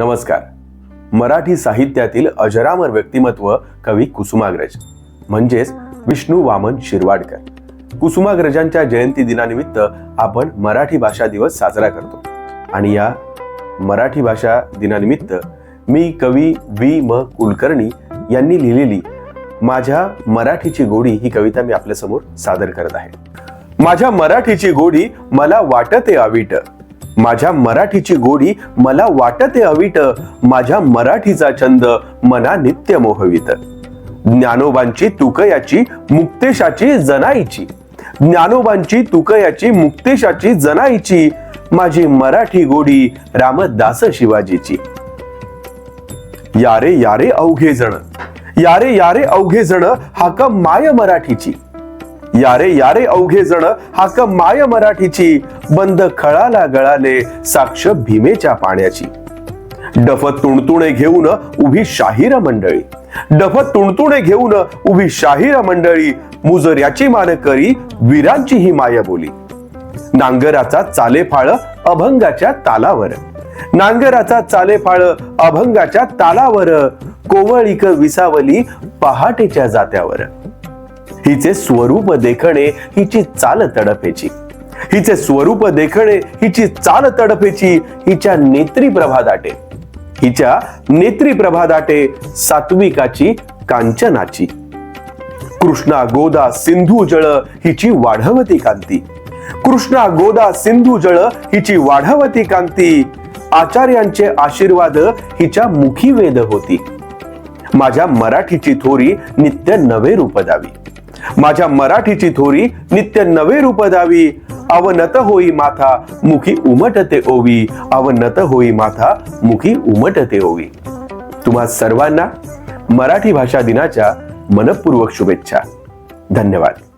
नमस्कार. मराठी साहित्यातील अजरामर व्यक्तिमत्व कवी कुसुमाग्रज म्हणजेच विष्णू वामन शिरवाडकर. कुसुमाग्रजांच्या जयंती दिनानिमित्त आपण मराठी भाषा दिवस साजरा करतो. आणि या मराठी भाषा दिनानिमित्त मी कवी वी म कुलकर्णी यांनी लिहिलेली माझ्या मराठीची गोडी ही कविता मी आपल्यासमोर सादर करत आहे. माझ्या मराठीची गोडी मला वाटते अवीट. माझ्या मराठीची गोडी मला वाटते अवीट माझ्या मराठीचा छंद मना नित्य मोहवित. ज्ञानोबांची तुकयाची मुक्तेशाची जनाईची. ज्ञानोबांची तुकयाची मुक्तेशाची जनाईची. माझी मराठी गोडी रामदास शिवाजीची. यारे यारे अवघे जण. यारे यारे अवघे जण हाक माय मराठीची. यारे यारे अवघे जण हाक माय मराठीची. बंद खळाला गळाले साक्ष भीमेच्या पाण्याची. डफत तुणतुणे घेऊन उभी शाहीर मंडळी. डफत तुणतुणे घेऊन उभी शाहीर मंडळी. मुजऱ्याची मान करी वीरांची ही माया बोली. नांगराचा चालेफाळ अभंगाच्या तालावर. नांगराचा चालेफाळ अभंगाच्या तालावर. कोवळीक विसावली पहाटेच्या जात्यावर. हिचे स्वरूप देखणे हिची चाल तडफेची. हिचे स्वरूप देखणे हिची चाल तडफेची हिच्या नेत्री प्रभा दाटे हिच्या नेत्री प्रभा दाटे सात्विकाची कांचनाची. कृष्णा गोदा सिंधू जळ हिची वाढवती कांती. कृष्णा गोदा सिंधू जळ हिची वाढवती कांती. आचार्यांचे आशीर्वाद हिच्या मुखी वेद होती. माझ्या मराठीची थोरी नित्य नवे रूप दावी माझ्या मराठीची थोरी नित्य नवे रूप दावी अवनत होई माथा मुखी उमटते ओवी. अवनत होई माथा मुखी उमटते ओवी. तुम्हा सर्वांना मराठी भाषा दिनाच्या मनपूर्वक शुभेच्छा. धन्यवाद.